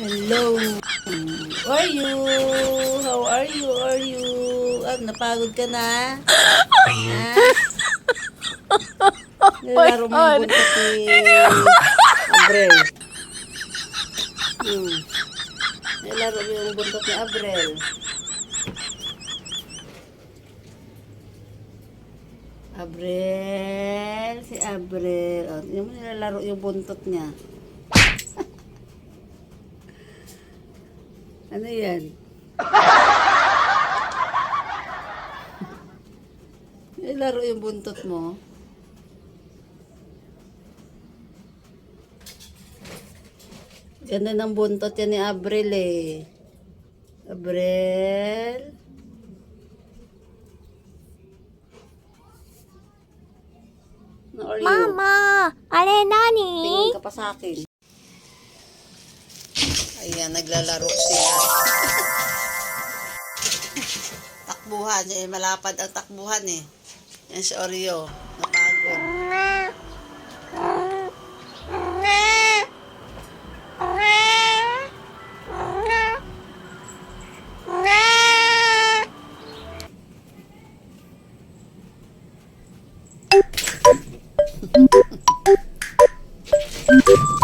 Hello. How are you? How are you? Are you? Ah, napagod ka na? Ha? Nilaro mo yung buntot ni Abrel. Hmm. Nilaro mo yung buntot ni Abrel. Abrel, si Abrel. O, tingnan mo nilalaro yung buntot niya. Ano yan? Ilaro yung buntot mo. Ganda ng buntot yan ni Abril eh. Abril. Mama! Are nani? Tingin ka pa sa akin. Ayan, naglalaro sila. takbuhan. Eh, malapad ang takbuhan eh. Yan si Oreo. Napagod. Sige.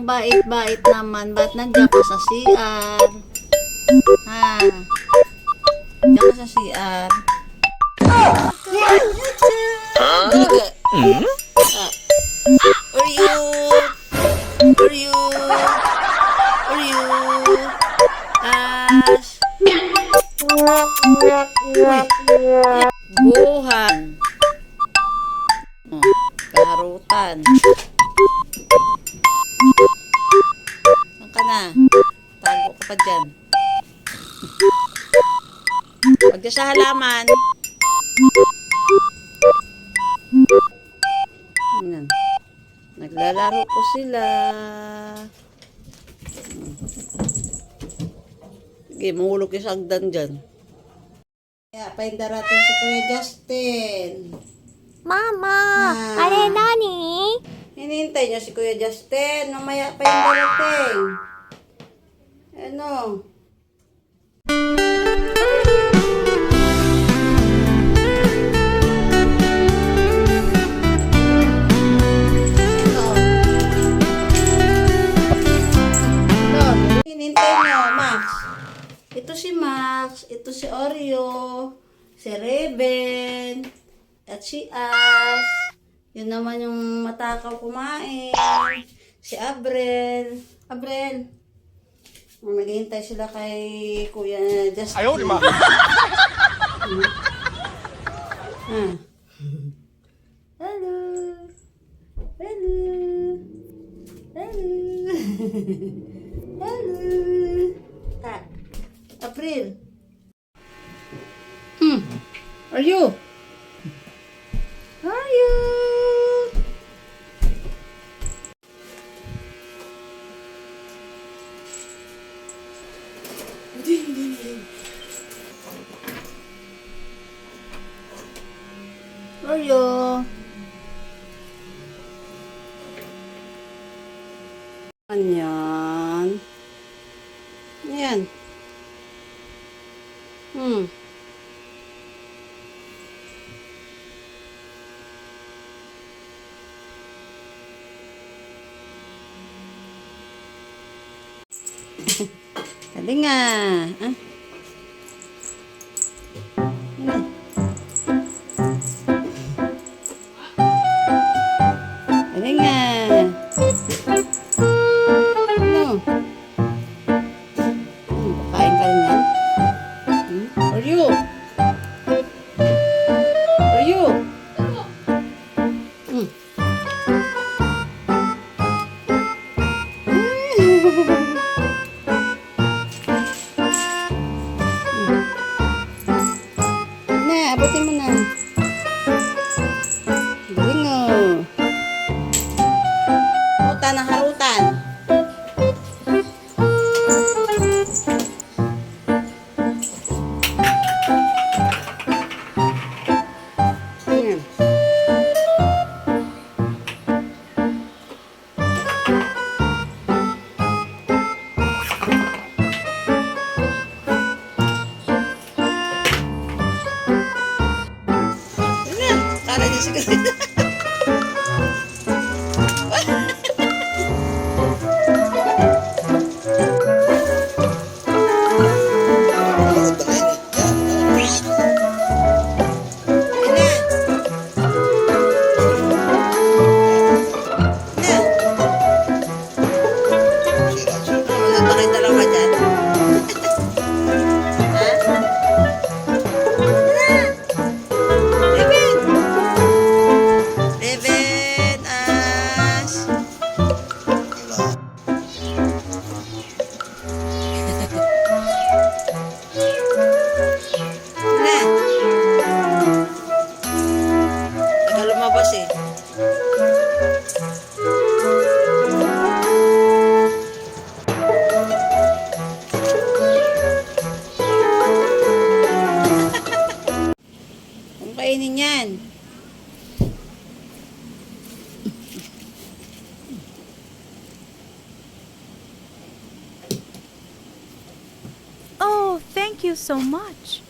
Ang bait-bait naman, ba't nandiyan ka sa CR? Ha? Diyan ka sa CR. Dalaga. Ah. Are you? Are you? Are you? Ash. Buhan. Oh, karutan na. Tago ka pa dyan. Pag sa halaman. Yan. Naglalaro po sila. Sige, mahulog yung sagdan dyan. Kaya, pahinda ratin si Kuya Justin. Mama, ah. are nani? Hinihintay niya si Kuya Justin. Mamaya pahinda ratin. Ano? Ano? Hinihintay niyo, Max. Ito si Max. Ito si Oreo. Si Raven. At si Ash. Yun naman yung matakaw kumain. Si Abrel. Abrel. Maghihintay sila kay Kuya Justin. Ayaw, di ma. Ah. Hello. Hello. Hello. Hello. Ah. April. Hmm. Are you? Are you? Are you? Anyan. Ayan. Hmm. Dali nga. Ah. してくれ。So much.